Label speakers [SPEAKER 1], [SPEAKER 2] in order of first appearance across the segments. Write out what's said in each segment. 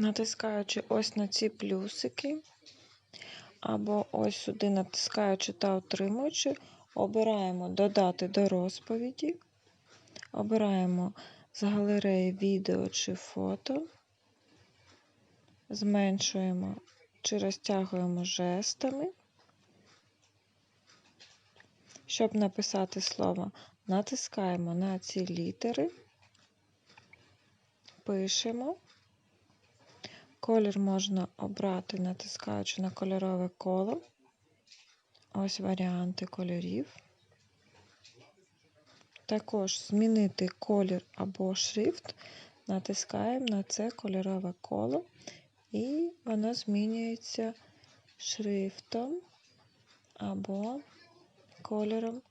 [SPEAKER 1] Натискаючи ось на ці плюсики, або ось сюди натискаючи та отримуючи, обираємо Додати до розповіді, обираємо з галереї відео чи фото, зменшуємо чи розтягуємо жестами. Щоб написати слово, натискаємо на ці літери, пишемо. Колір можна обрати, натискаючи на кольорове коло. Ось варіанти кольорів. Також змінити колір або шрифт, натискаємо на це кольорове коло, і воно змінюється шрифтом або кольором.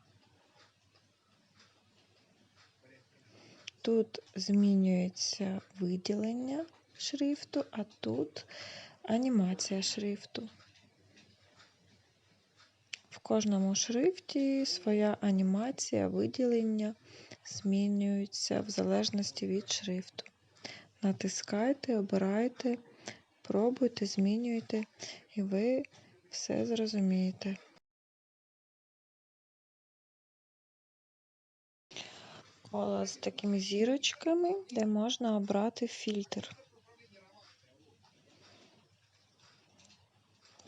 [SPEAKER 1] Тут змінюється виділення шрифту, а тут анімація шрифту. В кожному шрифті своя анімація, виділення змінюються в залежності від шрифту. Натискайте, обирайте, пробуйте, змінюйте, і ви все зрозумієте. Кола з такими зірочками, де можна обрати фільтр.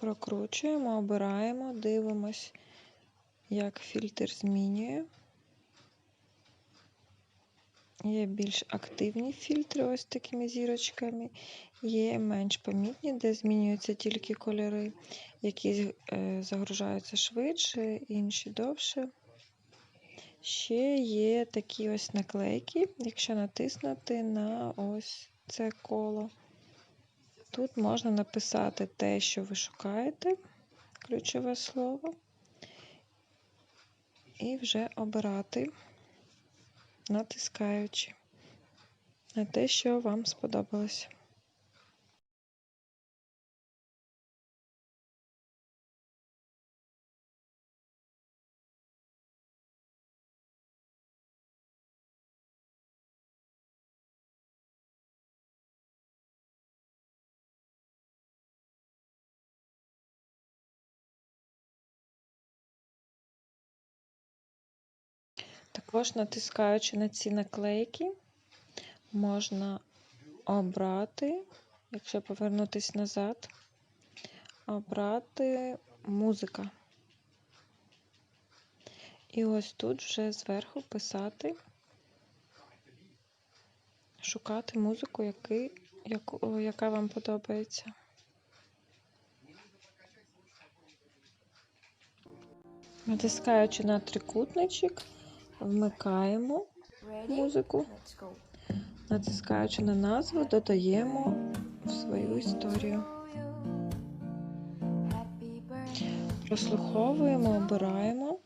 [SPEAKER 1] Прокручуємо, обираємо, дивимось, як фільтр змінює. Є більш активні фільтри ось такими зірочками, є менш помітні, де змінюються тільки кольори, які е, загружаються швидше, інші довше. Ще є такі ось наклейки, якщо натиснути на ось це коло. Тут можна написати те, що ви шукаєте, ключове слово, і вже обирати, натискаючи на те, що вам сподобалось. Також натискаючи на ці наклейки, можна обрати, якщо повернутися назад, обрати музика. І ось тут вже зверху писати, шукати музику, який, яку, яка вам подобається. Натискаючи на трикутничок, вмикаємо музику, натискаючи на назву, додаємо в свою історію. Прослуховуємо, обираємо.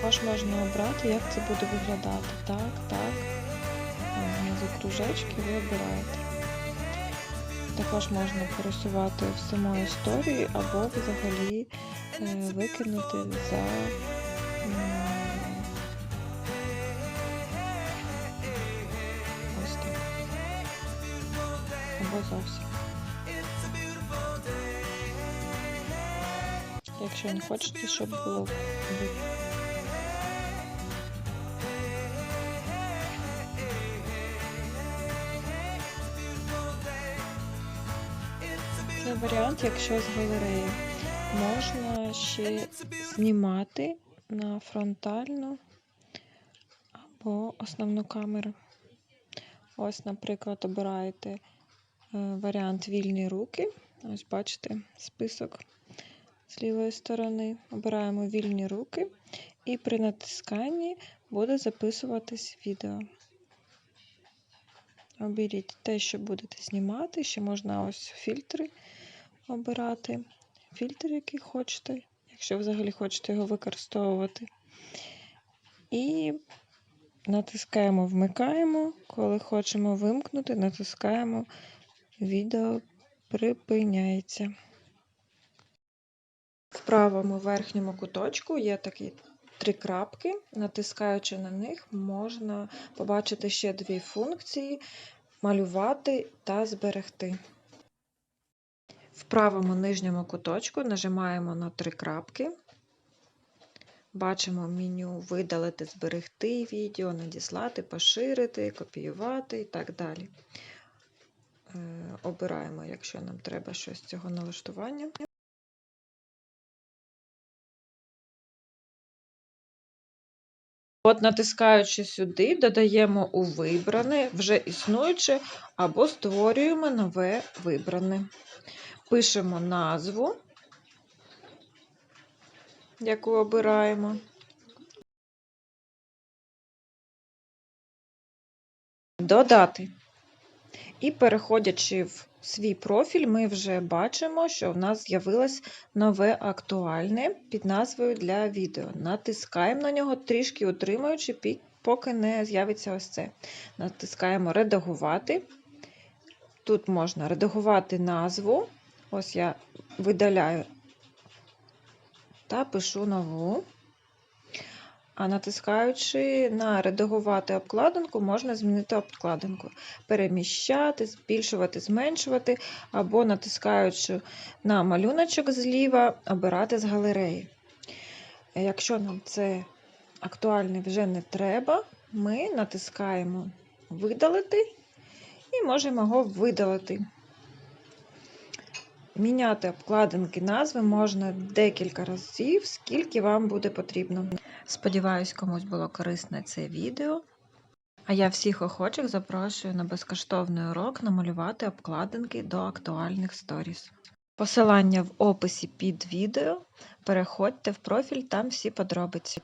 [SPEAKER 1] Також можна обрати, як це буде виглядати. Так, так. Знизу кружечки ви обираєте. Також можна пересувати в самої історії або взагалі е, викинути за ось так. Або зовсім. Якщо не хочете, щоб було Це варіант, якщо з галереї. Можна ще знімати на фронтальну або основну камеру. Ось, наприклад, обираєте е, варіант вільні руки. Ось бачите список з лівої сторони. Обираємо вільні руки, і при натисканні буде записуватись відео. Оберіть те, що будете знімати, ще можна ось фільтри обирати. Фільтр, який хочете, якщо взагалі хочете його використовувати. І натискаємо Вмикаємо. Коли хочемо вимкнути, натискаємо Відео припиняється. В правому верхньому куточку є такі три крапки. Натискаючи на них, можна побачити ще дві функції: малювати та зберегти. В правому нижньому куточку нажимаємо на три крапки. Бачимо меню видалити, зберегти відео, надіслати, поширити, копіювати і так далі. Е, Обираємо, якщо нам треба щось з цього налаштування. От натискаючи сюди, додаємо у вибране вже існуюче або створюємо нове вибране. Пишемо назву, яку обираємо. Додати. І переходячи в свій профіль, ми вже бачимо, що в нас з'явилось нове актуальне під назвою для відео. Натискаємо на нього, трішки утримуючи, поки не з'явиться ось це. Натискаємо редагувати. Тут можна редагувати назву. Ось я видаляю та пишу нову. А натискаючи на редагувати обкладинку, можна змінити обкладинку, переміщати, збільшувати, зменшувати, або натискаючи на малюночок зліва, обирати з галереї. Якщо нам це актуальне вже не треба, ми натискаємо видалити і можемо його видалити. Міняти обкладинки назви можна декілька разів, скільки вам буде потрібно. Сподіваюсь, комусь було корисне це відео. А я всіх охочих запрошую на безкоштовний урок намалювати обкладинки до актуальних сторіс. Посилання в описі під відео. Переходьте в профіль, там всі подробиці.